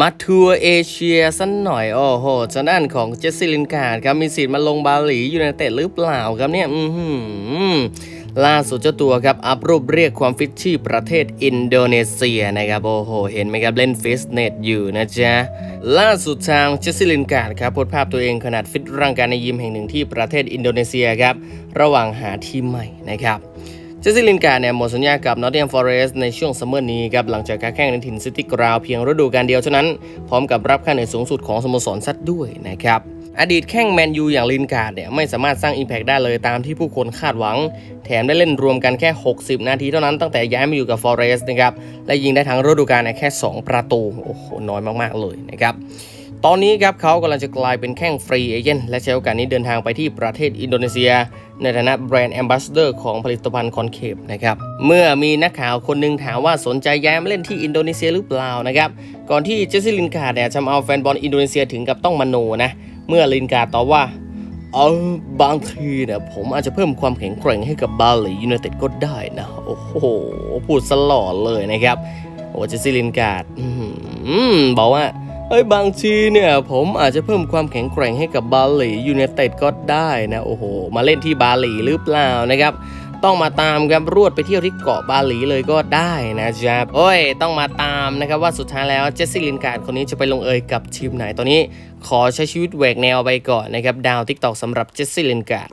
มาทัวร์เอเชียสันหน่อย โอ้โหทางด้านของเจสซี่ลินการ์ดครับ มีสิทธิ์มาลงบาหลียูไนเต็ดหรือเปล่าครับเนี่ย อือหือล่าสุดเจ้าตัวครับ อัพรูปเรียกความฟิตที่ประเทศอินโดนีเซียนะครับ โอ้โห เห็นไหมครับ เล่นฟิตเนสอยู่นะจ๊ะ ล่าสุดทางเจสซี่ลินการ์ดครับโพสภาพตัวเองขนาดฟิตร่างกายในยิมแห่งหนึ่งที่ประเทศอินโดนีเซียครับ ระหว่างหาทีมใหม่นะครับ เจสซี่ลินการ์เนี่ยหมดสัญญากับนอตติงแฮมฟอเรสต์ในช่วงซัมเมอร์นี้ครับหลังจากการแข่งในถิ่นซิตี้กราวเพียงฤดูกาลเดียวเท่านั้น พร้อมกับรับค่าเหนื่อยสูงสุดของสโมสรซัดด้วยนะครับอดีตแข้งแมนยูอย่างลินการ์ดเนี่ยไม่สามารถสร้าง Impact ได้เลยตามที่ผู้คนคาดหวัง แถมได้เล่นรวมกันแค่ 60 นาทีเท่านั้นตั้งแต่ย้ายมาอยู่กับฟอเรสต์นะครับและยิงได้ทั้งฤดูกาลเนี่ยแค่ 2 ประตูโอ้โหน้อยมากๆเลยนะครับ ตอนนี้ครับเขากำลังจะกลายเป็นแข้งฟรีเอเจนต์และใช้โอกาสนี้เดินทางไปที่ประเทศอินโดนีเซีย ในฐานะแบรนด์แอมบาสเดอร์ของผลิตภัณฑ์คอนเคปนะครับเมื่อมีนักข่าวคนหนึงถามว่าสนใจย้ายมาเล่นที่อินโดนีเซียหรือเปล่านะครับก่อนที่เจสซี่ลินการ์ดเนี่ยทำเอาแฟนบอลอินโดนีเซียถึงกับต้องมโนนะเมื่อลินการ์ดตอบว่าเออบางทีเนี่ยผมอาจจะเพิ่มความแข็งแกร่งให้กับบาหลียูไนเต็ดก็ได้นะโอ้โหพูดสลอดเลยนะครับโอ้เจสซี่ลินการ์ดบอกว่า เอ้ยบางทีเนี่ยผมอาจจะเพิ่มความแข็งแกร่งให้กับบาหลียูไนเต็ดก็ได้นะโอ้โห มาเล่นที่บาหลีหรือเปล่านะครับต้องมาตามครับรวดไปเที่ยวที่เกาะบาหลีเลยก็ได้นะครับโอ้ยต้องมาตามนะครับว่าสุดท้ายแล้วเจสซี่ลินการ์ดคนนี้จะไปลงเอยกับทีมไหนตอนนี้ ขอใช้ชีวิตแหวกแนวไปก่อนนะครับดาวทิกตอกสำหรับเจสซี่ลินการ์ด